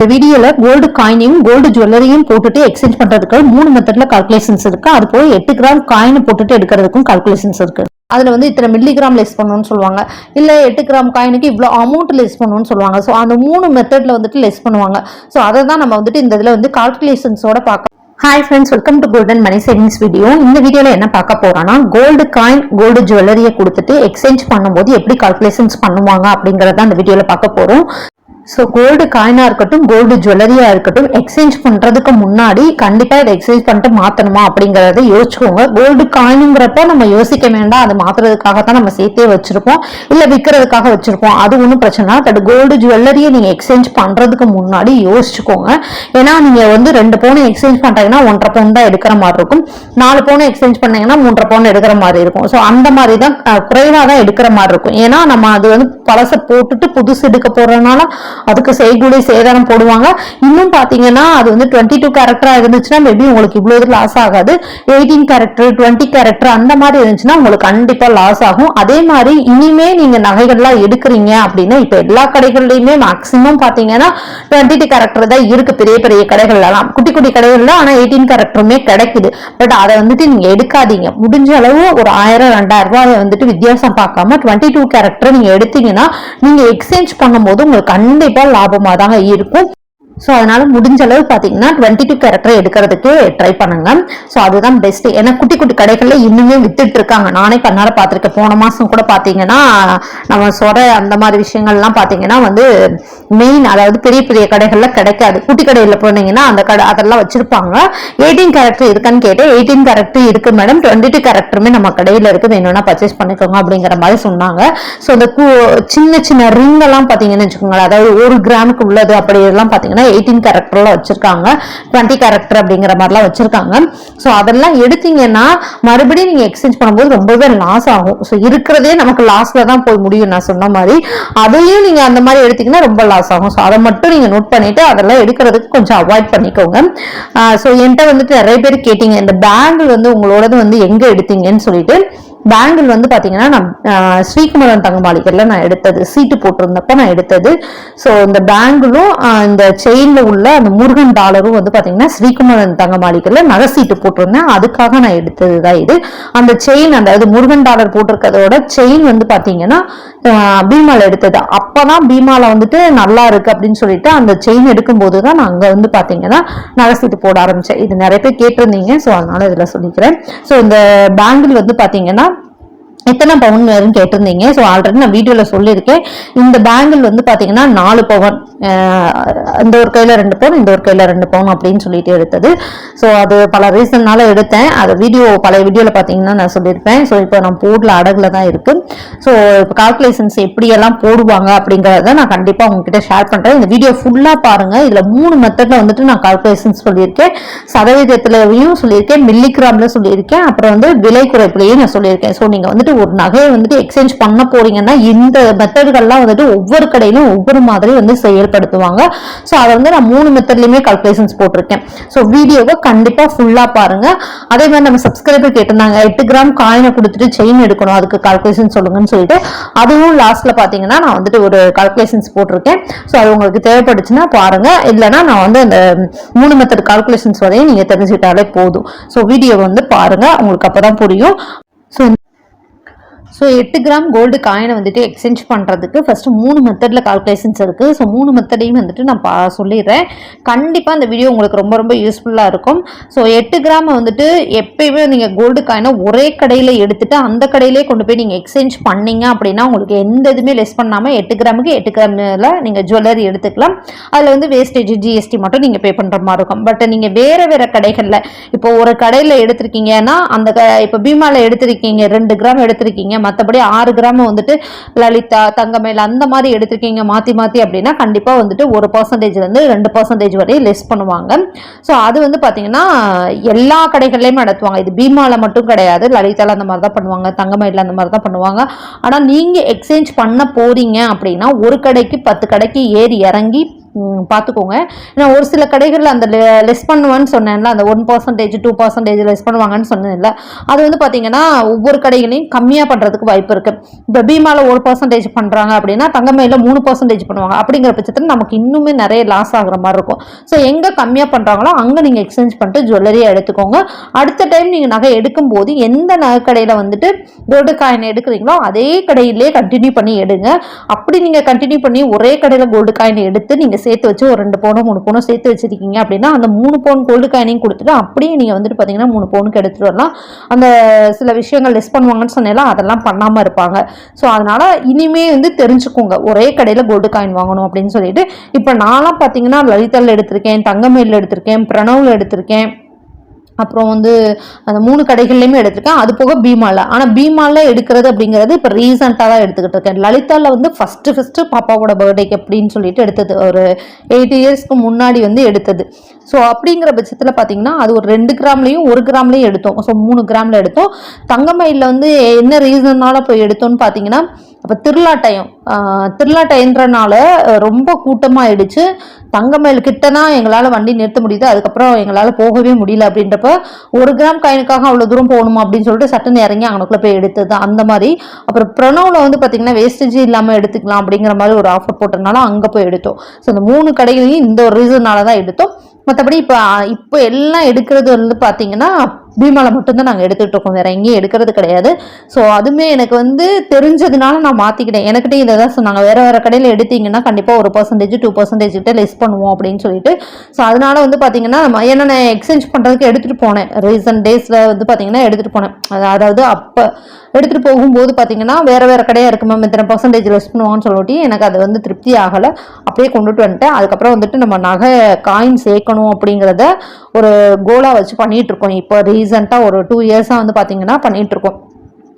இந்த வீடியோல gold காயினையும் gold ஜுவல்லரியும் போட்டுட்டு எக்ஸ்சேஞ்ச் பண்றதுக்கு மூணு மெத்தட்ல கால்குலேஷன்ஸ் இருக்கு. அது போய் எட்டு கிராம் காயின் போட்டுட்டு எடுக்கிறதுக்கும் கால்குலேஷன்ஸ் இருக்கு. அதுல வந்து இத்தனை மில்லிகிராம் லெஸ் பண்ணணும்னு சொல்லுவாங்க. இல்ல எட்டு கிராம் காயினுக்கு இவ்வளோ அமௌண்ட் லெஸ் பண்ணணும்னு சொல்லுவாங்க. ஸோ அந்த மூணு மெத்தட்ல வந்துட்டு லெஸ் பண்ணுவாங்க. ஸோ அதை தான் நம்ம வந்துட்டு இந்த இதுல வந்து கால்குலேஷன்ஸோட பார்க்க hi friends welcome to golden money savings video இந்த வீடியோல என்ன பார்க்க போறோம்னா கோல்டு காயின் கோல்டு ஜுவல்லரியை கொடுத்துட்டு எக்ஸ்சேஞ்ச் பண்ணும்போது எப்படி கால்குலேஷன்ஸ் பண்ணுவாங்க அப்படிங்கறத அந்த வீடியோல பார்க்க போறோம். ஸோ கோல்டு காயினாக இருக்கட்டும் கோல்டு ஜுவல்லரியாக இருக்கட்டும் எக்ஸ்சேஞ்ச் பண்ணுறதுக்கு முன்னாடி கண்டிப்பாக இதை எக்ஸ்சேஞ்ச் பண்ணிட்டு மாற்றணுமா அப்படிங்கிறத யோசிச்சுக்கோங்க. கோல்டு காயினுங்கிறப்ப நம்ம யோசிக்க வேண்டாம். அது மாற்றுறதுக்காக தான் நம்ம சேர்த்தே வச்சுருப்போம். இல்லை விற்கிறதுக்காக வச்சுருப்போம். அது ஒன்றும் பிரச்சனை பட் கோல்டு ஜுவல்லரியை நீங்கள் எக்ஸ்சேஞ்ச் பண்ணுறதுக்கு முன்னாடி யோசிச்சுக்கோங்க. ஏன்னா நீங்கள் வந்து ரெண்டு பவுன் எக்ஸ்சேஞ்ச் பண்ணிட்டீங்கன்னா ஒன்றரை பவுன் தான் எடுக்கிற மாதிரி இருக்கும். நாலு பவுன் எக்ஸ்சேஞ்ச் பண்ணீங்கன்னா மூன்றரை பவுன் எடுக்கிற மாதிரி இருக்கும். ஸோ அந்த மாதிரி தான் குறைவாக தான் எடுக்கிற மாதிரி இருக்கும். ஏன்னா நம்ம அது வந்து பழசை போட்டுட்டு புதுசு எடுக்க போகிறதுனால அதுக்கு செய்கூலி சேதாரம் போடுவாங்க. இன்னும் பார்த்தீங்கன்னா அது வந்து டுவெண்ட்டி டூ கேரக்டராக இருந்துச்சுன்னா மேபி உங்களுக்கு இவ்வளவு லாஸ் ஆகாது. எயிட்டீன் கேரக்டர் டுவெண்ட்டி கேரக்டர் அந்த மாதிரி இருந்துச்சுன்னா உங்களுக்கு கண்டிப்பாக லாஸ் ஆகும். அதே மாதிரி இனிமே நீங்கள் நகைகள்லாம் எடுக்கிறீங்க அப்படின்னா இப்போ எல்லா கடைகள்லையுமே மேக்ஸிமம் பார்த்தீங்கன்னா டுவெண்ட்டி டூ கேரக்டர் தான் இருக்குது பெரிய பெரிய கடைகள்லாம் குட்டி குட்டி கடைகள்ல ஆனால் எயிட்டீன் கேரக்டருமே கிடைக்குது. பட் அதை வந்துட்டு நீங்கள் எடுக்காதீங்க. முடிஞ்ச அளவு ஒரு ஆயிரம் ரெண்டாயிரம் ரூபாய் வந்துட்டு வித்தியாசம் பார்க்காம டுவெண்ட்டி டூ கேரக்டர் நீங்கள் எடுத்தீங்கன்னா நீங்கள் எக்ஸ்சேஞ்ச் பண்ணும்போது உங்களுக்கு கண்டிப்பா லாபமா தான் இருக்கும். ஸோ அதனால முடிஞ்ச அளவு பார்த்தீங்கன்னா டுவெண்ட்டி டூ கேரக்டர் எடுக்கிறதுக்கு ட்ரை பண்ணுங்க. ஸோ அதுதான் பெஸ்ட் ஏன்னா குட்டி குட்டி கடைகளில் இன்னுமே வித்துட்டு இருக்காங்க. நானே கண்ணால் பார்த்துருக்கேன் போன மாதம் கூட பார்த்தீங்கன்னா நம்ம சொர அந்த மாதிரி விஷயங்கள்லாம் பார்த்தீங்கன்னா வந்து மெயின் அதாவது பெரிய பெரிய கடைகள்ல கிடைக்காது. குட்டி கடையில் போனீங்கன்னா அந்த கடை அதெல்லாம் வச்சிருப்பாங்க. எயிட்டீன் கேரக்டர் இருக்கான்னு கேட்டேன். எயிட்டீன் கேரக்டர் இருக்கு மேடம் டுவெண்ட்டி டூ கேரக்டருமே நம்ம கடையில் இருக்கு. வேணும்னா பர்ச்சேஸ் பண்ணிக்கோங்க அப்படிங்கிற மாதிரி சொன்னாங்க. ஸோ அந்த சின்ன சின்ன ரிங் எல்லாம் பார்த்தீங்கன்னு வச்சுக்கோங்களேன். அதாவது ஒரு கிராமுக்கு உள்ளது அப்படி எல்லாம் பார்த்தீங்கன்னா எயிட்டீன் கேரக்டர்லாம் வச்சுருக்காங்க. டுவெண்ட்டி கேரக்டர் அப்படிங்கிற மாதிரிலாம் வச்சுருக்காங்க. ஸோ அதெல்லாம் எடுத்தீங்கன்னா மறுபடியும் நீங்கள் எக்ஸ்சேஞ்ச் பண்ணும்போது ரொம்பவே லாஸ் ஆகும். ஸோ இருக்கிறதே நமக்கு லாஸில் தான் போய் முடியும் நான் சொன்ன மாதிரி. அதையும் நீங்கள் அந்த மாதிரி எடுத்தீங்கன்னா ரொம்ப லாஸ் ஆகும். ஸோ அதை மட்டும் நீங்கள் நோட் பண்ணிவிட்டு அதெல்லாம் எடுக்கிறதுக்கு கொஞ்சம் அவாய்ட் பண்ணிக்கோங்க. ஸோ என்கிட்ட வந்துட்டு நிறைய பேர் கேட்டீங்க இந்த பேங்கிள் வந்து உங்களோடது வந்து எங்கே எடுத்தீங்கன்னு சொல்லிட்டு. பேங்கிள் வந்து பார்த்தீங்கன்னா நான் ஸ்ரீகுமரன் தங்க மாளிகையில் நான் எடுத்தது. சீட்டு போட்டிருந்தப்ப நான் எடுத்தது. ஸோ இந்த பேங்கிளும் இந்த செயினில் உள்ள அந்த முருகன் டாலரும் வந்து பார்த்தீங்கன்னா ஸ்ரீகுமரன் தங்க மாளிகையில் நகை சீட்டு போட்டிருந்தேன். அதுக்காக நான் எடுத்தது தான் இது. அந்த செயின் அந்த முருகன் டாலர் போட்டிருக்கிறதோட செயின் வந்து பார்த்தீங்கன்னா பீமாவில் எடுத்தது. அப்போ தான் பீமாவில் வந்துட்டு நல்லா இருக்கு அப்படின்னு சொல்லிட்டு அந்த செயின் எடுக்கும்போது தான் நான் அங்கே வந்து பார்த்தீங்கன்னா நகை சீட்டு போட ஆரம்பித்தேன் இது நிறைய பேர் கேட்டிருந்தீங்க. ஸோ அதனால் இதில் சொல்லிக்கிறேன். ஸோ இந்த பேங்கிள் வந்து பார்த்தீங்கன்னா எத்தனை பவுன் வேறும் கேட்டிருந்தீங்க. ஸோ ஆல்ரெடி நான் வீடியோவில் சொல்லியிருக்கேன். இந்த பேங்கிள் வந்து பார்த்தீங்கன்னா நாலு பவுன் இந்த ஒரு கையில் ரெண்டு பவுன் இந்த ஒரு கையில் ரெண்டு பவுன் அப்படின்னு சொல்லிட்டு எடுத்தது. ஸோ அது பல ரீசன்னால எடுத்தேன். அது வீடியோ பழைய வீடியோவில் பார்த்தீங்கன்னா நான் சொல்லியிருப்பேன். ஸோ இப்போ நான் போடல அடகுல தான் இருக்குது ஸோ இப்போ கால்குலேஷன்ஸ் எப்படியெல்லாம் போடுவாங்க அப்படிங்கிறத நான் கண்டிப்பாக உங்ககிட்ட ஷேர் பண்ணுறேன் இந்த வீடியோ ஃபுல்லாக பாருங்கள் இதில் மூணு மெத்தடில் வந்துட்டு நான் கால்குலேஷன்ஸ் சொல்லியிருக்கேன். சதவீதத்துலையும் சொல்லியிருக்கேன். மில்லிகிராமில் சொல்லியிருக்கேன். அப்புறம் வந்து விலை குறைப்புலையும் நான் சொல்லியிருக்கேன். ஸோ நீங்கள் வந்துட்டு ஒரு நகையை வந்துட்டு எக்ஸ்சேஞ்ச் பண்ண போறீங்கன்னா இந்த மெத்தடுகள்லாம் வந்துட்டு ஒவ்வொரு கடையிலும் ஒவ்வொரு மாதிரி வந்து செயல்படுத்துவாங்க. ஸோ அதை வந்து நான் மூணு மெத்தட்லையுமே கால்குலேஷன்ஸ் போட்டிருக்கேன். ஸோ வீடியோவை கண்டிப்பாக ஃபுல்லாக பாருங்க. அதே மாதிரி நம்ம சப்ஸ்கிரைபர் கேட்டிருந்தாங்க எட்டு கிராம் காயினை கொடுத்துட்டு செயின் எடுக்கணும் அதுக்கு கால்குலேஷன் சொல்லுங்கன்னு சொல்லிட்டு அதுவும் லாஸ்ட்ல பார்த்தீங்கன்னா நான் வந்துட்டு ஒரு கால்குலேஷன்ஸ் போட்டிருக்கேன். ஸோ அது உங்களுக்கு தேவைப்படுச்சுன்னா பாருங்க. இல்லைன்னா நான் வந்து அந்த மூணு மெத்தட் கால்குலேஷன்ஸ் வரையும் நீங்கள் தெரிஞ்சுக்கிட்டாலே போதும். ஸோ வீடியோ வந்து பாருங்க. உங்களுக்கு அப்போதான் புரியும். ஸோ ஸோ எட்டு கிராம் கோல்டு காயினை வந்துட்டு எக்ஸ்சேஞ்ச் பண்ணுறதுக்கு ஃபஸ்ட்டு மூணு மெத்தடில் கால்குலேஷன்ஸ் இருக்குது ஸோ மூணு மெத்தடையும் வந்துட்டு நான் பா சொல்லிடுறேன். கண்டிப்பாக அந்த வீடியோ உங்களுக்கு ரொம்ப ரொம்ப யூஸ்ஃபுல்லாக இருக்கும். ஸோ எட்டு கிராமை வந்துட்டு எப்பயுமே நீங்கள் கோல்டு காயினை ஒரே கடையில் எடுத்துகிட்டு அந்த கடையிலே கொண்டு போய் நீங்கள் எக்ஸ்சேஞ்ச் பண்ணீங்க அப்படின்னா உங்களுக்கு எந்த இதுவுமே லெஸ் பண்ணாமல் எட்டு கிராமுக்கு எட்டு கிராமில் நீங்கள் ஜுவல்லரி எடுத்துக்கலாம். அதில் வந்து வேஸ்டேஜ் ஜிஎஸ்டி மட்டும் நீங்கள் பே பண்ணுற மாதிரி இருக்கும். பட் நீங்கள் வேறு வேறு கடைகளில் இப்போ ஒரு கடையில் எடுத்திருக்கீங்கன்னா அந்த இப்போ பீமாவில் எடுத்திருக்கீங்க ரெண்டு கிராம் எடுத்திருக்கீங்க மற்றபடி ஆறு கிராம் வந்துட்டு லலிதா தங்கமேல் அந்த மாதிரி எடுத்திருக்கீங்க மாற்றி மாற்றி அப்படின்னா கண்டிப்பாக வந்துட்டு ஒரு பர்சன்டேஜ்லேருந்து ரெண்டு பர்சன்டேஜ் வரையும் லெஸ் பண்ணுவாங்க. ஸோ அது வந்து பார்த்தீங்கன்னா எல்லா கடைகள்லையுமே நடத்துவாங்க. இது பீமாவில் மட்டும் கிடையாது லலிதாவில் அந்த மாதிரி தான் பண்ணுவாங்க தங்கமயில் அந்த மாதிரி தான் பண்ணுவாங்க. ஆனால் நீங்கள் எக்ஸ்சேஞ்ச் பண்ண போறீங்க அப்படின்னா ஒரு கடைக்கு பத்து கடைக்கு ஏறி இறங்கி பார்த்துக்கோங்க ஏன்னா ஒரு சில கடைகளில் அந்த லெஸ் பண்ணுவேன்னு சொன்னேன்ல அந்த one percentage two percentage less பண்ணுவாங்கன்னு சொன்னேன்ல. அது வந்து பார்த்தீங்கன்னா ஒவ்வொரு கடைகளையும் கம்மியாக பண்ணுறதுக்கு வாய்ப்பு இருக்குது இப்போ பீமாவில் ஒரு பர்சன்டேஜ் பண்ணுறாங்க அப்படின்னா தங்கமையில் மூணு பர்சன்டேஜ் பண்ணுவாங்க. அப்படிங்கிற பட்சத்தில் நமக்கு இன்னுமே நிறைய லாஸ் ஆகுற மாதிரி இருக்கும். ஸோ எங்கே கம்மியாக பண்ணுறாங்களோ அங்கே நீங்கள் எக்ஸ்சேஞ்ச் பண்ணிட்டு ஜுவல்லரியாக எடுத்துக்கோங்க. அடுத்த டைம் நீங்கள் நகை எடுக்கும்போது எந்த நகை கடையில் வந்துட்டு கோல்டு காயின் எடுக்கிறீங்களோ அதே கடையிலே கண்டினியூ பண்ணி எடுங்க. அப்படி நீங்கள் கண்டினியூ பண்ணி ஒரே கடையில் கோல்டு காயின் எடுத்து நீங்கள் சேர்த்து வச்சு ஒரு ரெண்டு பவுனோ மூணு பவுனோ சேர்த்து வச்சிருக்கீங்க அப்படின்னா அந்த மூணு பவுன் கோல்டு காயினையும் கொடுத்துட்டு அப்படியே நீங்கள் வந்துட்டு பார்த்தீங்கன்னா மூணு பவுனுக்கு எடுத்துகிட்டு வரலாம். அந்த சில விஷயங்கள் லெஸ் பண்ணுவாங்கன்னு சொன்னேன்ல அதெல்லாம் பண்ணாமல் இருப்பாங்க. ஸோ அதனால் இனிமே வந்து தெரிஞ்சுக்கோங்க. ஒரே கடையில் கோல்டு காயின் வாங்கணும் அப்படின்னு சொல்லிட்டு. இப்போ நான்லாம் பார்த்தீங்கன்னா லலிதாவில் எடுத்திருக்கேன் தங்கமேலில் எடுத்திருக்கேன் பிரணவில் எடுத்திருக்கேன். அப்புறம் வந்து அந்த மூணு கடைகள்லையுமே எடுத்திருக்கேன். அது போக பீமாவில் ஆனால் பீமாவில் எடுக்கிறது அப்படிங்கிறது இப்போ ரீசெண்டாக தான் எடுத்துக்கிட்டு இருக்கேன். லலிதாவில் வந்து ஃபஸ்ட்டு ஃபஸ்ட்டு பாப்பாவோட பர்த்டேக்கு அப்படின்னு சொல்லிட்டு எடுத்தது. ஒரு எயிட் இயர்ஸ்க்கு முன்னாடி வந்து எடுத்தது. ஸோ அப்படிங்கிற பட்சத்தில் பார்த்தீங்கன்னா அது ஒரு ரெண்டு கிராம்லேயும் ஒரு கிராம்லேயும் எடுத்தோம். ஸோ மூணு கிராமில் எடுத்தோம். தங்கமயிலில் வந்து என்ன ரீசன்னால போய் எடுத்தோம்னு பார்த்தீங்கன்னா அப்போ திருவிழா டைம் திருவிழா டைம்ன்றனால ரொம்ப கூட்டமாயிடுச்சு. தங்கமயில் கிட்ட தான் எங்களால் வண்டி நிறுத்த முடியுது அதுக்கப்புறம் எங்களால் போகவே முடியல அப்படின்றப்ப ஒரு கிராம் காயினுக்காக அவ்வளோ தூரம் போகணுமா அப்படின்னு சொல்லிட்டு சட்டுன்னு இறங்கி அங்கனுக்குள்ளே போய் எடுத்தது அந்த மாதிரி. அப்புறம் ப்ரணவில் வந்து பார்த்தீங்கன்னா வேஸ்டேஜ் இல்லாமல் எடுத்துக்கலாம் அப்படிங்கிற மாதிரி ஒரு ஆஃபர் போட்டதுனால அங்கே போய் எடுத்தோம். ஸோ இந்த மூணு கடைகளையும் இந்த ஒரு ரீசனால தான் எடுத்தோம். மற்றபடி இப்போ இப்போ எல்லாம் எடுக்கிறது வந்து பார்த்தீங்கன்னா பீமாவில் மட்டும்தான் நாங்கள் எடுத்துகிட்டு இருக்கோம். வேற எங்கேயும் எடுக்கிறது கிடையாது. ஸோ அதுவுமே எனக்கு வந்து தெரிஞ்சதுனால நான் மாற்றிக்கிட்டேன் எனக்கிட்டே இதை தான் சொன்னாங்க. வேறு வேறு கடையில் எடுத்தீங்கன்னா கண்டிப்பாக ஒரு பர்சன்டேஜ் டூ பர்சன்டேஜ் கிட்ட லெஸ் பண்ணுவோம் அப்படின்னு சொல்லிட்டு. ஸோ அதனால வந்து பார்த்தீங்கன்னா நம்ம ஏன்னா நான் எக்ஸ்சேஞ்ச் பண்ணுறதுக்கு எடுத்துகிட்டு போனேன் ரீசன்ட் டேஸில் வந்து பார்த்தீங்கன்னா எடுத்துகிட்டு போனேன். அது- அதாவது அப்போ எடுத்துகிட்டு போகும்போது பார்த்தீங்கன்னா வேறு வேற கடையாக இருக்கு மேம் இத்தனை பர்சன்டேஜ் லெஸ் பண்ணுவாங்கன்னு சொல்லிட்டு எனக்கு அது வந்து திருப்தி ஆகலை. அப்படியே கொண்டுட்டு வந்துட்டேன். அதுக்கப்புறம் வந்துட்டு நம்ம நகை காயின் சேர்க்கணும் அப்படிங்கிறத ஒரு கோலாக வச்சு பண்ணிகிட்டு இருக்கோம். இப்போ ரீசெண்டாக ஒரு டூ இயர்ஸாக வந்து பார்த்தீங்கன்னா பண்ணிகிட்ருக்கோம்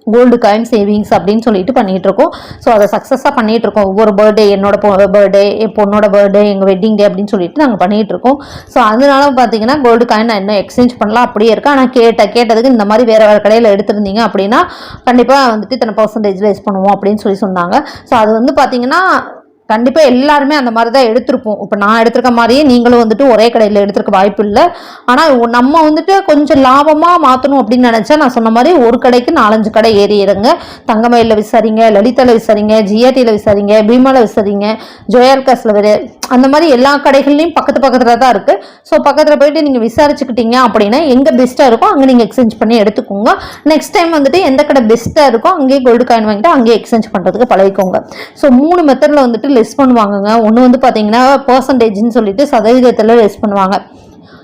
கோல்டு காயின் சேவிங்ஸ் அப்படின்னு சொல்லிட்டு பண்ணிகிட்டு இருக்கோம் ஸோ அதை சக்ஸஸாக பண்ணிகிட்டு இருக்கோம் ஒவ்வொரு பர்த்டே என்னோட பர்த்டே என் பொண்ணோட பர்த்டே எங்கள் வெட்டிங் டே அப்படின்னு சொல்லிட்டு நாங்கள் பண்ணிகிட்டு இருக்கோம் ஸோ அதனால பார்த்தீங்கன்னா கோல்டு காயின் நான் இன்னும் எக்ஸ்சேஞ்ச் பண்ணலாம். அப்படியே இருக்கு. ஆனால் கேட்ட கேட்டதுக்கு இந்த மாதிரி வேறு வேறு கடையில் எடுத்திருந்தீங்க அப்படின்னா கண்டிப்பாக வந்துட்டு இத்தனை பர்சன்டேஜ் ரைஸ் பண்ணுவோம் அப்படின்னு சொல்லி சொன்னாங்க. ஸோ அது வந்து பார்த்தீங்கன்னா கண்டிப்பாக எல்லாருமே அந்த மாதிரி தான் எடுத்திருப்போம். இப்போ நான் எடுத்திருக்க மாதிரியே நீங்களும் வந்துட்டு ஒரே கடையில் எடுத்திருக்க வாய்ப்பு இல்லை. ஆனால் நம்ம வந்துட்டு கொஞ்சம் லாபமாக மாற்றணும் அப்படின்னு நினச்சா நான் சொன்ன மாதிரி ஒரு கடைக்கு நாலஞ்சு கடை ஏறி இறங்க தங்கமயிலில் விசாரிங்க லலிதாவில் விசாரிங்க ஜிஆர்டியில் விசாரிங்க பீமாவில் விசாரிங்க ஜோயால்காஸில் வேறு அந்த மாதிரி எல்லா கடைகள்லையும் பக்கத்து பக்கத்தில் தான் இருக்குது ஸோ பக்கத்தில் போயிட்டு நீங்கள் விசாரிச்சுக்கிட்டீங்க அப்படின்னா எங்கே பெஸ்ட்டாக இருக்கோ அங்கே நீங்கள் எக்ஸ்சேஞ்ச் பண்ணி எடுத்துக்கோங்க. நெக்ஸ்ட் டைம் வந்துட்டு எந்த கடை பெஸ்ட்டாக இருக்கோ அங்கேயே கோல்டு காயின் வாங்கிட்டு அங்கேயே எக்ஸ்சேஞ்ச் பண்ணுறதுக்கு பழகிக்கோங்க. ஸோ மூணு மெத்தடில் வந்துட்டு லெஸ் பண்ணுவாங்கங்க. ஒன்று வந்து பார்த்தீங்கன்னா பர்சன்டேஜ்னு சொல்லிட்டு சதவீதத்தில் லெஸ் பண்ணுவாங்க.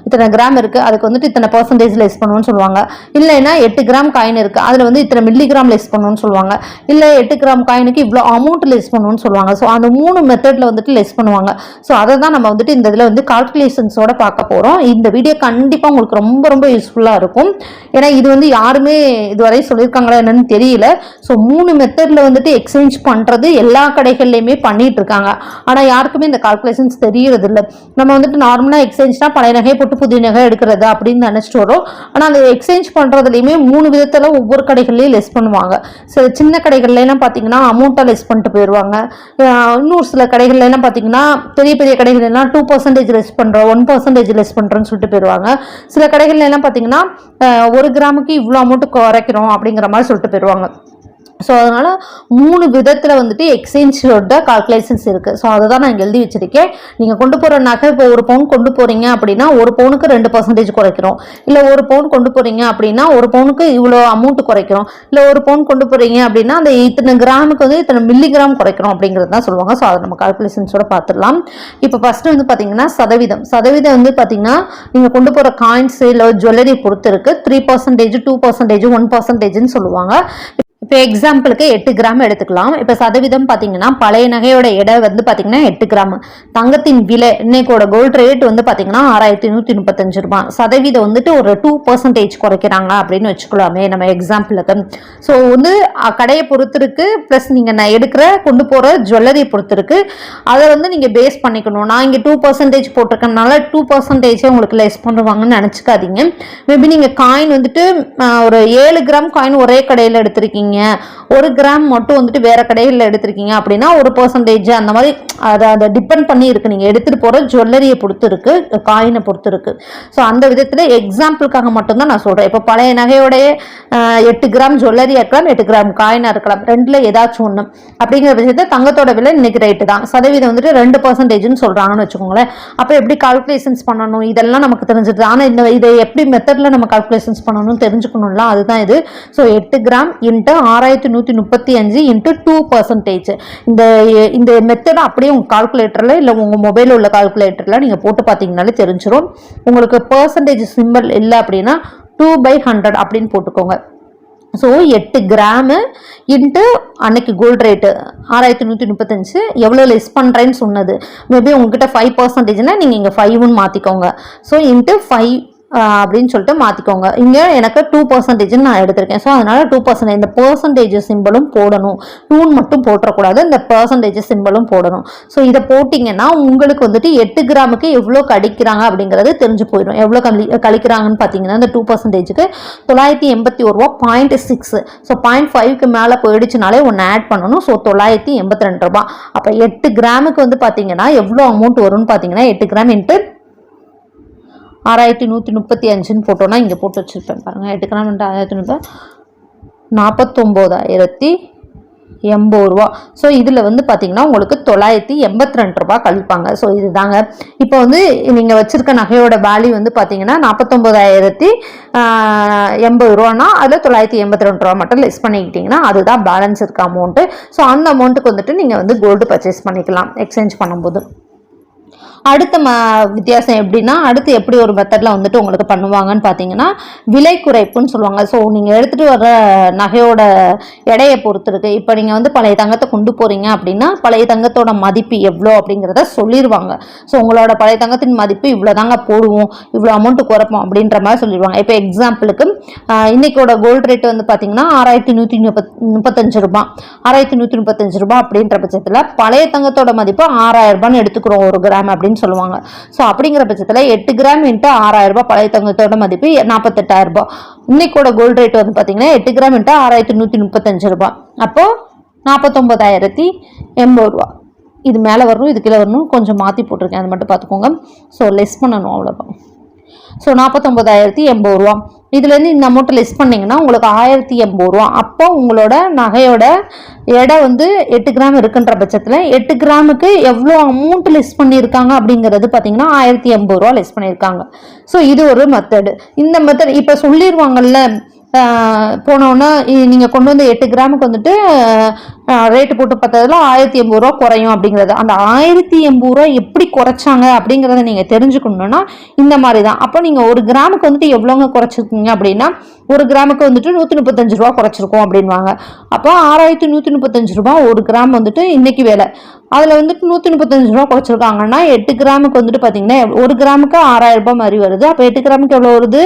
இத்தனை கிராம் இருக்குது அதுக்கு வந்துட்டு இத்தனை பர்சன்டேஜ் லெஸ் பண்ணுவோம்னு சொல்லுவாங்க. இல்லைன்னா எட்டு கிராம் காயின் இருக்குது அதில் வந்து இத்தனை மில்லி கிராம் லெஸ் பண்ணுவோம்னு சொல்லுவாங்க. இல்லை எட்டு கிராம் காயினுக்கு இவ்வளோ அமௌண்ட் லெஸ் பண்ணுவோம்னு சொல்லுவாங்க. ஸோ அந்த மூணு மெத்தடில் வந்துட்டு லெஸ் பண்ணுவாங்க. ஸோ அதை தான் நம்ம வந்துட்டு இந்த இதில் வந்து கால்குலேஷன்ஸோட பார்க்க போகிறோம் இந்த வீடியோ கண்டிப்பாக உங்களுக்கு ரொம்ப ரொம்ப யூஸ்ஃபுல்லாக இருக்கும். ஏன்னா இது வந்து யாருமே இதுவரை சொல்லியிருக்காங்களா என்னன்னு தெரியல. ஸோ மூணு மெத்தடில் வந்துட்டு எக்ஸ்சேஞ்ச் பண்ணுறது எல்லா கடைகள்லையுமே பண்ணிட்டு இருக்காங்க. ஆனால் யாருக்குமே இந்த கால்குலேஷன்ஸ் தெரியறது இல்லை நம்ம வந்துட்டு நார்மலாக எக்ஸ்சேஞ்ச்னா பழைய நகையை போட்டு புதிய நகை எடுக்கிறது அப்படின்னு நினச்சிட்டு வரோம். ஆனால் அந்த எக்ஸ்சேஞ்ச் பண்ணுறதுலையுமே மூணு விதத்தில் ஒவ்வொரு கடைகள்லையும் லெஸ் பண்ணுவாங்க. சில சின்ன கடைகள்லாம் பார்த்தீங்கன்னா அமௌண்ட்டாக லெஸ் பண்ணிட்டு போயிடுவாங்க இன்னொரு சில கடைகள்லாம் பார்த்தீங்கன்னா பெரிய பெரிய கடைகள்லாம் டூ பர்சன்டேஜ் லெஸ் பண்ணுறோம் ஒன் பர்சன்டேஜ் லெஸ் பண்ணுறோன்னு சொல்லிட்டு போயிடுவாங்க சில கடைகள்லாம் பார்த்தீங்கன்னா ஒரு கிராமுக்கு இவ்வளோ அமௌண்ட்டு குறைக்கிறோம் அப்படிங்கிற மாதிரி சொல்லிட்டு போயிடுவாங்க ஸோ அதனால் மூணு விதத்தில் வந்துட்டு எக்ஸ்சேஞ்சோட கால்குலேஷன்ஸ் இருக்குது ஸோ அதை தான் நான் இங்கே எழுதி வச்சிருக்கேன். நீங்கள் கொண்டு போகிற நகை இப்போ ஒரு பவுன் கொண்டு போகிறீங்க அப்படின்னா ஒரு பவுனுக்கு ரெண்டு பர்சன்டேஜ் குறைக்கிறோம். இல்லை ஒரு பவுன் கொண்டு போகிறீங்க அப்படின்னா ஒரு பவுனுக்கு இவ்வளோ அமௌண்ட் குறைக்கிறோம். இல்லை ஒரு பவுன் கொண்டு போகிறீங்க அப்படின்னா அந்த இத்தனை கிராமுக்கு வந்து இத்தனை மில்லி கிராம் குறைக்கிறோம் அப்படிங்கிறது தான் சொல்லுவாங்க. ஸோ அதை நம்ம கால்குலேஷன்ஸோட பார்த்துடலாம். இப்போ ஃபஸ்ட்டு வந்து பார்த்தீங்கன்னா சதவீதம். சதவீதம் வந்து பார்த்தீங்கன்னா நீங்கள் கொண்டு போகிற காயின்ஸ் இல்லை ஜுவல்லரி பொறுத்து இருக்குது three percentage two percentage one பர்சன்டேஜ்னு சொல்லுவாங்க. இப்போ எக்ஸாம்பிளுக்கு எட்டு கிராம் எடுத்துக்கலாம். இப்போ சதவீதம் பார்த்தீங்கன்னா பழைய நகையோட எடை வந்து பார்த்தீங்கன்னா எட்டு கிராம் தங்கத்தின் விலை இன்னைக்கோட கோல்ட் ரேட் வந்து பார்த்தீங்கன்னா ஆறாயிரத்தி நூற்றி முப்பத்தஞ்சு ரூபாய். சதவீதம் வந்துட்டு ஒரு டூ பர்சன்டேஜ் குறைக்கிறாங்க அப்படின்னு வச்சுக்கலாமே நம்ம எக்ஸாம்பிளுக்கு ஸோ வந்து கடையை பொறுத்திருக்கு ப்ளஸ் நீங்கள் நான் எடுக்கிற கொண்டு போகிற ஜுவல்லரி பொறுத்திருக்கு. அதை வந்து நீங்கள் பேஸ் பண்ணிக்கணும். நான் இங்கே டூ பர்சன்டேஜ் போட்டிருக்கனால டூ பர்சன்டேஜே உங்களுக்கு லெஸ் பண்ணுவாங்கன்னு நினச்சிக்காதீங்க. மேபி நீங்கள் காயின் வந்துட்டு ஒரு ஏழு கிராம் காயின் ஒரே கடையில் எடுத்திருக்கீங்க. எடுத்திருக்கீங்க. ஒரு கிராம் மட்டும் வந்துட்டு வேற கடைகளில் எடுத்திருக்கீங்க அப்படின்னா ஒரு பர்சன்டேஜ் அந்த மாதிரி அதை அதை டிபெண்ட் பண்ணி இருக்கு. நீங்கள் எடுத்துகிட்டு போகிற ஜுவல்லரியை பொறுத்து இருக்கு காயினை பொறுத்து இருக்குது ஸோ அந்த விதத்தில் எக்ஸாம்பிளுக்காக மட்டும்தான் நான் சொல்கிறேன் இப்போ பழைய நகையோடைய எட்டு கிராம் ஜுவல்லரியாக இருக்கலாம் எட்டு கிராம் காயினாக இருக்கலாம். ரெண்டில் ஏதாச்சும் ஒன்று அப்படிங்கிற விஷயத்தில் தங்கத்தோட விலை இன்னைக்கு ரேட்டு தான். சதவீதம் வந்துட்டு ரெண்டு பர்சன்டேஜ்னு சொல்கிறாங்கன்னு வச்சுக்கோங்களேன். அப்போ எப்படி கால்குலேஷன்ஸ் பண்ணணும்? இதெல்லாம் நமக்கு தெரிஞ்சிருது. ஆனால் இந்த இதை எப்படி மெத்தடில் நம்ம கால்குலேஷன்ஸ் பண்ணணும்னு தெரிஞ்சுக்கணும்ல அதுதான் இது. ஸோ எட்டு கிராம் இன்ட்டு ஆறாயிரத்தி நூற்றி முப்பத்தி அஞ்சு இன்ட்டு டூ பர்சன்டேஜ் இந்த இந்த மெத்தடை அப்படியே உங்கள் கால்குலேட்டரில் இல்லை உங்கள் மொபைலில் உள்ள கால்குலேட்டரில் நீங்கள் போட்டு பார்த்தீங்கனாலே தெரிஞ்சிடும் உங்களுக்கு பர்சன்டேஜ் சிம்பிள் இல்லை அப்படின்னா டூ பை ஹண்ட்ரட் அப்படின்னு போட்டுக்கோங்க. ஸோ எட்டு கிராமு இன்ட்டு அன்னைக்கு கோல்டு ரேட்டு ஆறாயிரத்தி நூற்றி முப்பத்தஞ்சு எவ்வளோ லெஸ் பண்ணுறேன்னு சொன்னது. மேபி உங்ககிட்ட ஃபைவ் பர்சன்டேஜ்னால் நீங்கள் இங்கே ஃபைவ்னு மாற்றிக்கோங்க ஸோ இன்ட்டு ஃபைவ் அப்படின்னு சொல்லிட்டு மாற்றிக்கோங்க இங்கே எனக்கு டூ பர்சன்டேஜ்னு நான் எடுத்திருக்கேன். ஸோ அதனால் டூ பர்சன்டேஜ் இந்த பர்சன்டேஜ் சிம்பிளும் போடணும். டூன் மட்டும் போட்டக்கூடாது இந்த பர்சன்டேஜ் சிம்பிளும் போடணும். ஸோ இதை போட்டிங்கன்னா உங்களுக்கு வந்துட்டு எட்டு கிராமுக்கு எவ்வளோ கடிக்கிறாங்க அப்படிங்கிறது தெரிஞ்சு போயிடும். எவ்வளோ கழி கழிக்கிறாங்கன்னு பார்த்தீங்கன்னா இந்த டூ பர்சன்டேஜுக்கு தொள்ளாயிரத்தி எண்பத்தி ஒரு ரூபா பாயிண்ட் சிக்ஸ் ஸோ பாயிண்ட் ஃபைவ்க்கு மேலே போயிடுச்சுனாலே ஒன்று ஆட் பண்ணணும். ஸோ தொள்ளாயிரத்தி எண்பத்தி ரெண்டு ரூபா. அப்போ எட்டு கிராமுக்கு வந்து பார்த்தீங்கன்னா எவ்வளோ அமௌண்ட் வரும்னு பார்த்தீங்கன்னா எட்டு கிராம் இன்ட்டு ஆறாயிரத்தி நூற்றி முப்பத்தி அஞ்சுன்னு போட்டோன்னா இங்கே போட்டு வச்சுருப்பேன் பாருங்கள் எட்டு கிராம் ஆயிரத்தி முப்பது நாற்பத்தொம்போதாயிரத்தி எண்பது ரூபா. ஸோ இதில் வந்து பார்த்தீங்கன்னா உங்களுக்கு தொள்ளாயிரத்தி எண்பத்தி ரெண்டு ரூபா கழிப்பாங்க. ஸோ இதுதாங்க. இப்போ வந்து நீங்கள் வச்சுருக்க நகையோட வேல்யூ வந்து பார்த்தீங்கன்னா நாற்பத்தொம்போதாயிரத்தி எண்பது ரூபானா அதில் தொள்ளாயிரத்தி எண்பத்தி ரெண்டு ரூபா மட்டும் லெஸ் பண்ணிக்கிட்டிங்கன்னா அதுதான் பேலன்ஸ் இருக்க அமௌண்ட்டு ஸோ அந்த அமௌண்ட்டுக்கு வந்துட்டு நீங்கள் வந்து கோல்டு பர்ச்சேஸ் பண்ணிக்கலாம். எக்ஸ்சேஞ்ச் பண்ணும்போது. அடுத்த ம வித்தியாசம் எப்படின்னா அடுத்து எப்படி ஒரு மெத்தடில் வந்துட்டு உங்களுக்கு பண்ணுவாங்கன்னு பார்த்தீங்கன்னா விலை குறைப்புன்னு சொல்லுவாங்க. ஸோ நீங்கள் எடுத்துகிட்டு வர நகையோட எடையை பொறுத்துருக்கு. இப்போ நீங்கள் வந்து பழைய தங்கத்தை கொண்டு போகிறீங்க அப்படின்னா பழைய தங்கத்தோட மதிப்பு எவ்வளோ அப்படிங்கிறத சொல்லிடுவாங்க ஸோ உங்களோட பழைய தங்கத்தின் மதிப்பு இவ்வளோ தாங்க போடுவோம் இவ்வளோ அமௌண்ட்டு குறைப்போம் அப்படின்ற மாதிரி சொல்லிடுவாங்க இப்போ எக்ஸாம்பிளுக்கு இன்றைக்கோட கோல்டு ரேட் வந்து பார்த்தீங்கன்னா ஆறாயிரத்தி நூற்றி முப்பத் முப்பத்தஞ்சு ரூபா ஆறாயிரத்தி நூற்றி முப்பத்தஞ்சு ரூபா அப்படின்ற பட்சத்தில் பழைய தங்கத்தோட மதிப்பு ஆறாயிரம் ரூபான்னு எடுத்துக்கிறோம் ஒரு கிராம் அப்படின்னு சொல்லுவாங்க. ஸோ அப்படிங்கிற பட்சத்தில் எட்டு கிராம் இன்ட்டு ஆறாயிரம் ரூபாய் பழைய தங்கத்தோட மதிப்பு நாற்பத்தெட்டாயிரம் ரூபாய். இன்னைக்கோட கோல்டு ரேட் வந்து பார்த்தீங்கன்னா எட்டு கிராம் இன்ட்டு ஆறாயிரத்தி நூற்றி முப்பத்தஞ்சு ரூபாய். அப்போது நாற்பத்தொம்போதாயிரத்தி எண்பது ரூபா இது மேலே வரணும் இது கீழே வரணும் கொஞ்சம் மாற்றி போட்டிருக்கேன். அது மட்டும் பார்த்துக்கோங்க. ஸோ லெஸ் பண்ணணும் அவ்வளோதான் ஸோ நாற்பத்தொம்போதாயிரத்தி எண்பது ரூபா இதுலேருந்து இந்த அமௌண்ட்டை லெஸ் பண்ணிங்கன்னா உங்களுக்கு ஆயிரத்தி எண்பது ரூபா. அப்போ உங்களோட நகையோட எடை வந்து எட்டு கிராம் இருக்குன்ற பட்சத்தில் எட்டு கிராமுக்கு எவ்வளோ அமௌண்ட் லெஸ் பண்ணியிருக்காங்க அப்படிங்கிறது பார்த்தீங்கன்னா ஆயிரத்தி எண்பது ரூபா லெஸ் பண்ணியிருக்காங்க. ஸோ இது ஒரு மெத்தடு இந்த மெத்தட் இப்போ சொல்லிடுவாங்கல்ல போனோன்னா நீங்கள் கொண்டு வந்து எட்டு கிராமுக்கு வந்துட்டு ரேட்டு போட்டு பார்த்ததில் ஆயிரத்தி எண்பது ரூபா குறையும் அப்படிங்கிறது. அந்த ஆயிரத்தி எண்பது ரூபா எப்படி குறைச்சாங்க அப்படிங்கிறத நீங்கள் தெரிஞ்சுக்கணுன்னா இந்த மாதிரி தான். அப்போ நீங்கள் ஒரு கிராமுக்கு வந்துட்டு எவ்வளோங்க குறைச்சிருக்கீங்க அப்படின்னா ஒரு கிராமுக்கு வந்துட்டு நூற்றி முப்பத்தஞ்சு ரூபா குறைச்சிருக்கோம் அப்படின்வாங்க அப்போ ஆறாயிரத்தி நூற்றி முப்பத்தஞ்சு ரூபா ஒரு கிராம் வந்துட்டு இன்னைக்கு வேலை. அதில் வந்துட்டு நூற்றி முப்பத்தஞ்சு ரூபா குறைச்சிருக்காங்கன்னா எட்டு கிராமுக்கு வந்துட்டு பார்த்தீங்கன்னா ஒரு கிராமுக்கு ஆறாயிரம் ரூபாய் மாதிரி வருது. அப்போ எட்டு கிராமுக்கு எவ்வளோ வருது?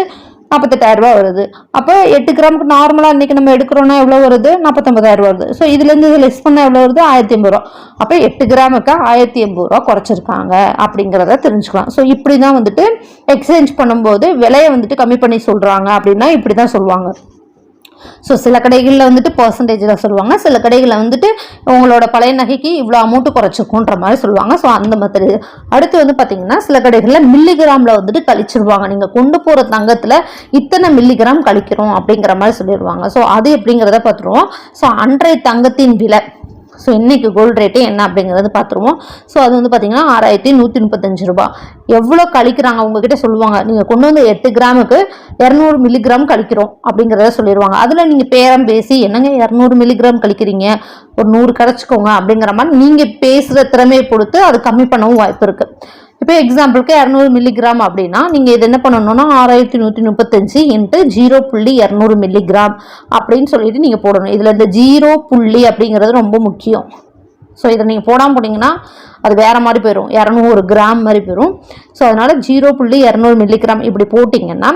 நாற்பத்தெட்டாயிரரூபா வருது. அப்போ எட்டு கிராமுக்கு நார்மலாக இன்றைக்கி நம்ம எடுக்கிறோன்னா எவ்வளோ வருது? நாற்பத்தொம்பதாயிரம் வருது. ஸோ இதுலேருந்து இது லெஸ் பண்ணால் எவ்வளோ வருது? ஆயிரத்தி எண்பது ரூபா. அப்போ எட்டு கிராமுக்கு ஆயிரத்தி எண்பது ரூபா குறைச்சிருக்காங்க அப்படிங்கிறத தெரிஞ்சுக்கலாம். ஸோ இப்படி தான் வந்துட்டு எக்ஸ்சேஞ்ச் பண்ணும்போது விலையை வந்துட்டு கம்மி பண்ணி சொல்கிறாங்க அப்படின்னா இப்படி தான் சொல்லுவாங்க. ஸோ சில கடைகளில் வந்துட்டு பர்சன்டேஜில் சொல்லுவாங்க. சில கடைகளில் வந்துட்டு உங்களோட பழைய நகைக்கு இவ்வளோ அமௌண்ட்டு குறைச்சிருக்குன்ற மாதிரி சொல்லுவாங்க. ஸோ அந்த மாதிரி. அடுத்து வந்து பார்த்தீங்கன்னா சில கடைகளில் மில்லிகிராமில் வந்துட்டு கழிச்சிருவாங்க. நீங்கள் கொண்டு போகிற தங்கத்தில் இத்தனை மில்லிகிராம் கழிக்கிறோம் அப்படிங்கிற மாதிரி சொல்லிடுவாங்க ஸோ அது எப்படிங்கிறத பார்த்துருவோம் ஸோ அன்றைய தங்கத்தின் விலை. ஸோ இன்னைக்கு கோல்டு ரேட்டு என்ன அப்படிங்கிறது பார்த்துருவோம் ஸோ அது வந்து பார்த்தீங்கன்னா ஆறாயிரத்தி நூற்றி முப்பத்தஞ்சு ரூபா. எவ்வளோ கழிக்கிறாங்க? உங்ககிட்ட சொல்லுவாங்க. நீங்கள் கொண்டு வந்து எட்டு கிராமுக்கு இரநூறு மில்லிகிராம் கழிக்கிறோம் அப்படிங்கிறத சொல்லிடுவாங்க அதில் நீங்கள் பேரம் பேசி என்னங்க இரநூறு மில்லிகிராம் கழிக்கிறீங்க? ஒரு நூறு கிடச்சிக்கோங்க அப்படிங்கிற மாதிரி நீங்கள் பேசுகிற திறமையை பொறுத்து அது கம்மி பண்ணவும் வாய்ப்பு இருக்குது இப்போ எக்ஸாம்பிளுக்கு இரநூறு மில்லிகிராம் அப்படின்னா நீங்கள் இது என்ன பண்ணணும்னா ஆறாயிரத்தி நூற்றி முப்பத்தஞ்சு இன்ட்டு ஜீரோ புள்ளி இரநூறு மில்லிகிராம் அப்படின்னு சொல்லிட்டு நீங்கள் போடணும். இதில் இந்த ஜீரோ புள்ளி அப்படிங்கிறது ரொம்ப முக்கியம். ஸோ இதை நீங்கள் போடாமல் போனீங்கன்னா அது வேறு மாதிரி போயிடும் இரநூறு கிராம் மாதிரி போயிடும் ஸோ அதனால் ஜீரோ புள்ளி இரநூறு மில்லிகிராம் இப்படி போட்டிங்கன்னா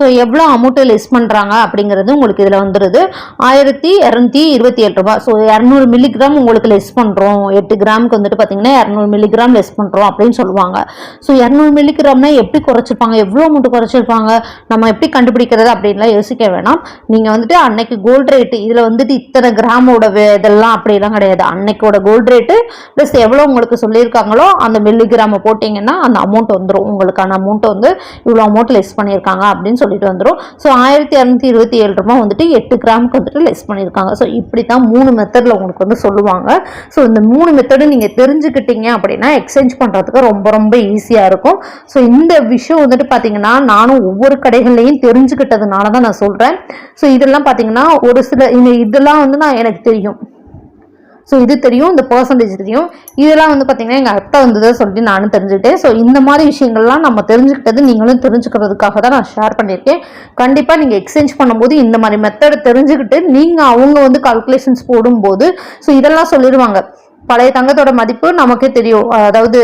ஸோ எவ்வளோ அமௌண்ட்டு லெஸ் பண்ணுறாங்க அப்படிங்கிறது உங்களுக்கு இதில் வந்துடுது ஆயிரத்தி இரநூத்தி இருபத்தி ஏழு ரூபா ஸோ இரநூறு மில்லிகிராம் உங்களுக்கு லெஸ் பண்ணுறோம் எட்டு கிராமுக்கு வந்துட்டு பார்த்தீங்கன்னா இரநூறு மில்லிகிராம் லெஸ் பண்ணுறோம் அப்படின்னு சொல்லுவாங்க. ஸோ இரநூறு மில்லிகிராம்னா எப்படி குறைச்சிருப்பாங்க? எவ்வளோ அமௌண்ட்டு குறைச்சிருப்பாங்க? நம்ம எப்படி கண்டுபிடிக்கிறது அப்படின்லாம் யோசிக்க வேணாம். நீங்கள் வந்துட்டு அன்னைக்கு கோல்டு ரேட்டு இதில் வந்துட்டு இத்தனை கிராமோட வே- இதெல்லாம் அப்படிலாம் கிடையாது. அன்னைக்கோட கோல்டு ரேட்டு ப்ளஸ் எவ்வளோ உங்களுக்கு சொல்லியிருக்காங்களோ அந்த மில்லிகிராமை போட்டிங்கன்னா அந்த அமௌண்ட் வந்துடும் உங்களுக்கான அமௌண்ட் வந்து இவ்வளோ அமௌண்ட் லெஸ் பண்ணியிருக்காங்க அப்படின்னு சொல்லிட்டு வந்துடும் ஸோ ஆயிரத்தி இரநூத்தி இருபத்தி ஏழு ரூபா வந்துட்டு எட்டு கிராமுக்கு வந்துட்டு லெஸ் பண்ணியிருக்காங்க. ஸோ இப்படி தான் மூணு மெத்தடில் உங்களுக்கு வந்து சொல்லுவாங்க. ஸோ இந்த மூணு மெத்தடு நீங்கள் தெரிஞ்சுக்கிட்டீங்க அப்படின்னா எக்ஸ்சேஞ்ச் பண்ணுறதுக்கு ரொம்ப ரொம்ப ஈஸியாக இருக்கும். ஸோ இந்த விஷயம் வந்துட்டு பார்த்தீங்கன்னா நானும் ஒவ்வொரு கடைகள்லையும் தெரிஞ்சுக்கிட்டதுனால தான் நான் சொல்கிறேன் ஸோ இதெல்லாம் பார்த்தீங்கன்னா ஒரு சில இந்த இதெல்லாம் வந்து நான் எனக்கு தெரியும். ஸோ இது தெரியும் இந்த பர்சன்டேஜ் தெரியும். இதெல்லாம் வந்து பார்த்தீங்கன்னா எங்கள் அத்தை வந்ததை சொல்லிட்டு நானும் தெரிஞ்சுக்கிட்டேன். ஸோ இந்த மாதிரி விஷயங்கள்லாம் நம்ம தெரிஞ்சுக்கிட்டது நீங்களும் தெரிஞ்சுக்கிறதுக்காக தான் நான் ஷேர் பண்ணியிருக்கேன். கண்டிப்பாக நீங்கள் எக்ஸ்சேஞ்ச் பண்ணும்போது இந்த மாதிரி மெத்தடை தெரிஞ்சுக்கிட்டு நீங்கள் அவங்க வந்து கால்குலேஷன்ஸ் போடும்போது ஸோ இதெல்லாம் சொல்லிடுவாங்க. பழைய தங்கத்தோட மதிப்பு நமக்கே தெரியும். அதாவது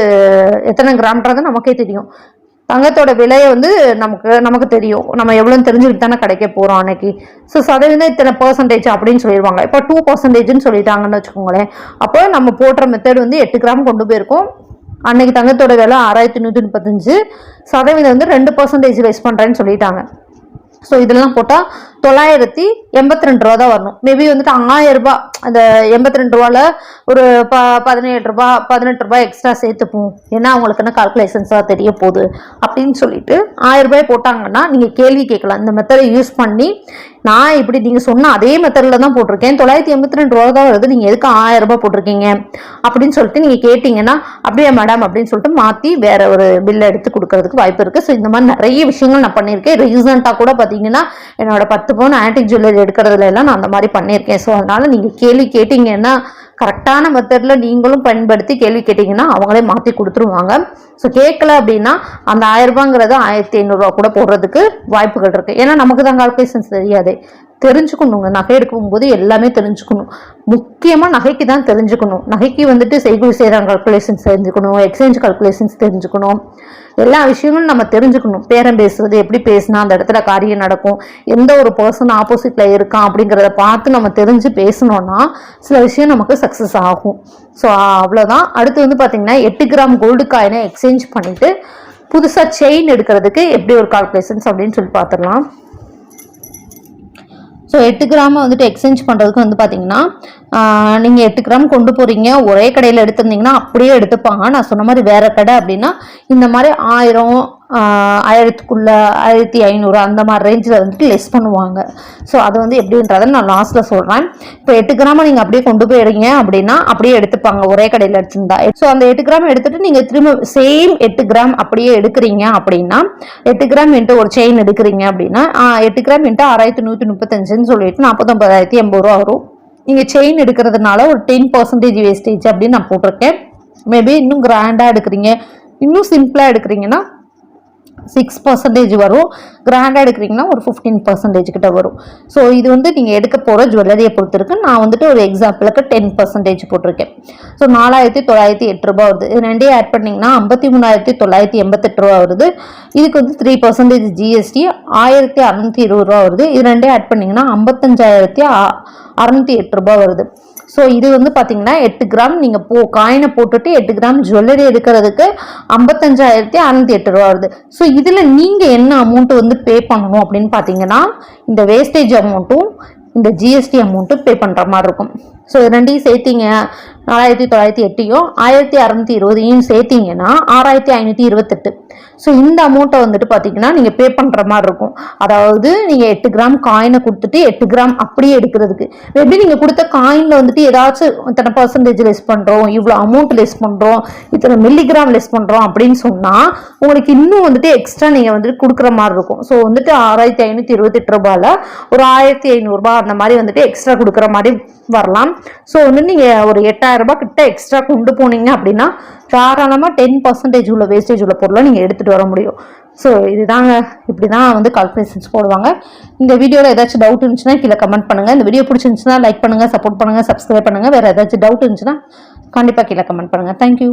எத்தனை கிராம்ன்றது நமக்கே தெரியும். தங்கத்தோட விலையை வந்து நமக்கு நமக்கு தெரியும். நம்ம எவ்வளோன்னு தெரிஞ்சுக்கிட்டு தானே கிடைக்க போகிறோம் அன்னைக்கு. ஸோ சதவீதம் இத்தனை பர்சன்டேஜ் அப்படின்னு சொல்லிடுவாங்க. இப்போ டூ பர்சன்டேஜ்னு சொல்லிட்டாங்கன்னு வச்சுக்கோங்களேன். அப்போ நம்ம போடுற மெத்தட் வந்து எட்டு கிராம் கொண்டு போயிருக்கோம். அன்னைக்கு தங்கத்தோட விலை ஆறாயிரத்தி நூற்றி முப்பத்தஞ்சு. சதவீதம் வந்து ரெண்டு பர்சன்டேஜ் லெஸ் பண்ணுறேன்னு சொல்லிட்டாங்க. ஸோ இதெல்லாம் போட்டால் தொள்ளாயிரத்தி எண்பத்தி ரெண்டு ரூபா தான் வரணும். மேபி வந்துட்டு ஆயிரம் ரூபாய் அந்த எண்பத்தி ரெண்டு ரூபால ஒரு ப பதினேழு ரூபா பதினெட்டு ரூபாய் எக்ஸ்ட்ரா சேர்த்துப்போம். ஏன்னா அவங்களுக்குன்னு கால்குலேஷன்ஸாக தெரிய போகுது அப்படின்னு சொல்லிட்டு ஆயிரம் ரூபாய் போட்டாங்கன்னா நீங்கள் கேள்வி கேட்கலாம். இந்த மெத்தடை யூஸ் பண்ணி நான் இப்படி நீங்கள் சொன்ன அதே மெத்தடில் தான் போட்டிருக்கேன். தொள்ளாயிரத்தி எண்பத்தி ரெண்டு ரூபா தான் வருது. நீங்கள் எதுக்கு ஆயிரம் ரூபாய் போட்டிருக்கீங்க? அப்படின்னு சொல்லிட்டு நீங்கள் கேட்டிங்கன்னா அப்படியே மேடம் அப்படின்னு சொல்லிட்டு மாற்றி வேற ஒரு பில்லை எடுத்து கொடுக்கறதுக்கு வாய்ப்பு இருக்குது ஸோ இந்த மாதிரி நிறைய விஷயங்கள் நான் பண்ணியிருக்கேன். ரீசெண்டாக கூட பார்த்தீங்கன்னா என்னோட பத்து பவுன் ஆன்டிக் ஜுவல்லரி எடுக்கிறதுல எல்லாம் நான் அந்த மாதிரி பண்ணியிருக்கேன். ஸோ அதனால் நீங்கள் கேள்வி கேட்டிங்கன்னா கரெக்டான மெத்தடில் நீங்களும் பயன்படுத்தி கேள்வி கேட்டிங்கன்னா அவங்களே மாற்றி கொடுத்துருவாங்க. ஸோ கேட்கல அப்படின்னா அந்த ஆயிரம் ரூபாங்கிறது ஆயிரத்தி ஐநூறுரூவா கூட போடுறதுக்கு வாய்ப்புகள் இருக்குது ஏன்னா நமக்கு தான் கால்குலேஷன்ஸ் தெரியாது. தெரிஞ்சுக்கணுங்க நகை எடுக்கும்போது எல்லாமே தெரிஞ்சுக்கணும். முக்கியமாக நகைக்கு தான் தெரிஞ்சுக்கணும். நகைக்கு வந்துட்டு செய்குறி செய்கிற கால்குலேஷன்ஸ் தெரிஞ்சுக்கணும் எக்ஸ்சேஞ்ச் கால்குலேஷன்ஸ் தெரிஞ்சுக்கணும். எல்லா விஷயங்களும் நம்ம தெரிஞ்சுக்கணும். பேரம் பேசுறது எப்படி பேசினா அந்த இடத்துல காரியம் நடக்கும். எந்த ஒரு பர்சன் ஆப்போசிட்டில் இருக்கான் அப்படிங்கிறத பார்த்து நம்ம தெரிஞ்சு பேசணும்னா சில விஷயம் நமக்கு சக்ஸஸ் ஆகும். ஸோ அவ்வளோதான் அடுத்து வந்து பார்த்தீங்கன்னா எட்டு கிராம் கோல்டு காயினை எக்ஸ்சேஞ்ச் பண்ணிவிட்டு புதுசாக செயின் எடுக்கிறதுக்கு எப்படி ஒரு கால்குலேஷன்ஸ் அப்படின்னு சொல்லி பார்த்துடலாம். ஸோ எட்டு கிராம் வந்துட்டு எக்ஸ்சேஞ்ச் பண்ணுறதுக்கு வந்து பார்த்தீங்கன்னா நீங்கள் எட்டு கிராம் கொண்டு போகிறீங்க ஒரே கடையில் எடுத்திருந்தீங்கன்னா அப்படியே எடுத்துப்பாங்க. நான் சொன்ன மாதிரி வேறு கடை அப்படின்னா இந்த மாதிரி ஆயிரம் ஆயிரத்துக்குள்ள ஆயிரத்தி ஐநூறு அந்த மாதிரி ரேஞ்சில் வந்துட்டு லெஸ் பண்ணுவாங்க. ஸோ அது வந்து எப்படின்றத நான் லாஸ்ட்டில் சொல்கிறேன் இப்போ எட்டு கிராமை நீங்கள் அப்படியே கொண்டு போயிடுறீங்க அப்படின்னா அப்படியே எடுத்துப்பாங்க. ஒரே கடையில் எடுத்திருந்தா ஸோ அந்த எட்டு கிராம் எடுத்துட்டு நீங்கள் திரும்ப சேம் எட்டு கிராம் அப்படியே எடுக்கிறீங்க அப்படின்னா எட்டு கிராம் இன்ட்டு ஒரு செயின் எடுக்கிறீங்க அப்படின்னா எட்டு கிராம் இன்ட்டு ஆறாயிரத்தி நூற்றி முப்பத்தஞ்சுன்னு சொல்லிட்டு நாற்பத்தொம்பதாயிரத்தி எண்பது ரூபா வரும். நீங்கள் செயின் எடுக்கிறதுனால ஒரு டென் பர்சன்டேஜ் வேஸ்டேஜ் அப்படின்னு நான் போட்டிருக்கேன். மேபி இன்னும் கிராண்டாக எடுக்கிறீங்க. இன்னும் சிம்பிளாக எடுக்கிறீங்கன்னா சிக்ஸ் பர்சன்டேஜ் வரும். கிராண்டாக எடுக்கிறீங்கன்னா ஒரு ஃபிஃப்டீன் பர்சன்டேஜ் கிட்ட வரும். ஸோ இது வந்து நீங்கள் எடுக்க போகிற ஜுவல்லரியை பொறுத்திருக்கு நான் வந்துட்டு ஒரு எக்ஸாம்பிளுக்கு டென் பர்சன்டேஜ் போட்டிருக்கேன். ஸோ நாலாயிரத்தி தொள்ளாயிரத்தி எட்டு ரூபா வருது. இது ரெண்டே ஆட் பண்ணிங்கன்னா ஐம்பத்தி மூணாயிரத்தி தொள்ளாயிரத்தி எண்பத்தெட்டு ரூபா வருது. இதுக்கு வந்து த்ரீ பர்சன்டேஜ் ஜிஎஸ்டி ஆயிரத்தி அறநூற்றி இருபது ரூபா வருது. இது ரெண்டே ஆட் பண்ணிங்கன்னா ஐம்பத்தஞ்சாயிரத்தி அறநூற்றி எட்டு ரூபா வருது. ஸோ இது வந்து பார்த்தீங்கன்னா எட்டு கிராம். நீங்கள் போ காயினை போட்டுட்டு எட்டு கிராம் ஜுவல்லரி எடுக்கிறதுக்கு ஐம்பத்தஞ்சாயிரத்தி அறநூத்தி எட்டு ரூபா வருது. ஸோ இதில் நீங்கள் என்ன அமௌண்ட் வந்து பே பண்ணணும் அப்படின்னு பார்த்தீங்கன்னா இந்த வேஸ்டேஜ் அமௌண்ட்டும் இந்த ஜிஎஸ்டி அமௌண்ட்டும் பே பண்ணுற மாதிரி இருக்கும். ஸோ ரெண்டையும் சேர்த்தீங்க. நாலாயிரத்தி தொள்ளாயிரத்தி எட்டையும் ஆயிரத்தி அறநூத்தி இருபதையும் சேர்த்திங்கன்னா ஆறாயிரத்தி ஐநூற்றி இருபத்தெட்டு. ஸோ இந்த அமௌண்ட்டை வந்துட்டு பார்த்தீங்கன்னா நீங்கள் பே பண்ணுற மாதிரி இருக்கும். அதாவது நீங்கள் எட்டு கிராம் காயினை கொடுத்துட்டு எட்டு கிராம் அப்படியே எடுக்கிறதுக்கு. மேபி நீங்கள் கொடுத்த காயினில் வந்துட்டு ஏதாச்சும் இத்தனை பர்சன்டேஜ் லெஸ் பண்ணுறோம் இவ்வளோ அமௌண்ட் லெஸ் பண்ணுறோம் இத்தனை மில்லிகிராம் லெஸ் பண்ணுறோம் அப்படின்னு சொன்னால் உங்களுக்கு இன்னும் வந்துட்டு எக்ஸ்ட்ரா நீங்கள் வந்துட்டு கொடுக்குற மாதிரி இருக்கும். ஸோ வந்துட்டு ஆறாயிரத்தி ஐநூற்றி இருபத்தெட்டு ரூபாயில் ஒரு ஆயிரத்தி ஐநூறுரூபா அந்த மாதிரி வந்துட்டு எக்ஸ்ட்ரா கொடுக்குற மாதிரி வரலாம். ஸோ வந்து நீங்கள் ஒரு எட்டாயிரம் ரூபாய் கிட்ட எக்ஸ்ட்ரா கொண்டு போனீங்க அப்படின்னா தாராளமாக டென் பர்சன்டேஜ் உள்ள வேஸ்டேஜ் உள்ள பொருளை நீங்கள் எடுத்துகிட்டு வர முடியும். ஸோ இதுதாங்க இப்படி தான் வந்து கால்குலேஷன்ஸ் போடுவாங்க. இந்த வீடியோவில் ஏதாச்சும் டவுட் இருந்துச்சுன்னா கீழே கமெண்ட் பண்ணுங்கள் இந்த வீடியோ பிடிச்சிருந்துச்சுன்னா லைக் பண்ணுங்கள் சப்போர்ட் பண்ணுங்கள் சப்ஸ்கிரைப் பண்ணுங்கள் வேறு ஏதாச்சும் டவுட் இருந்துச்சுன்னா கண்டிப்பாக கீழே கமெண்ட் பண்ணுங்கள் தேங்க்யூ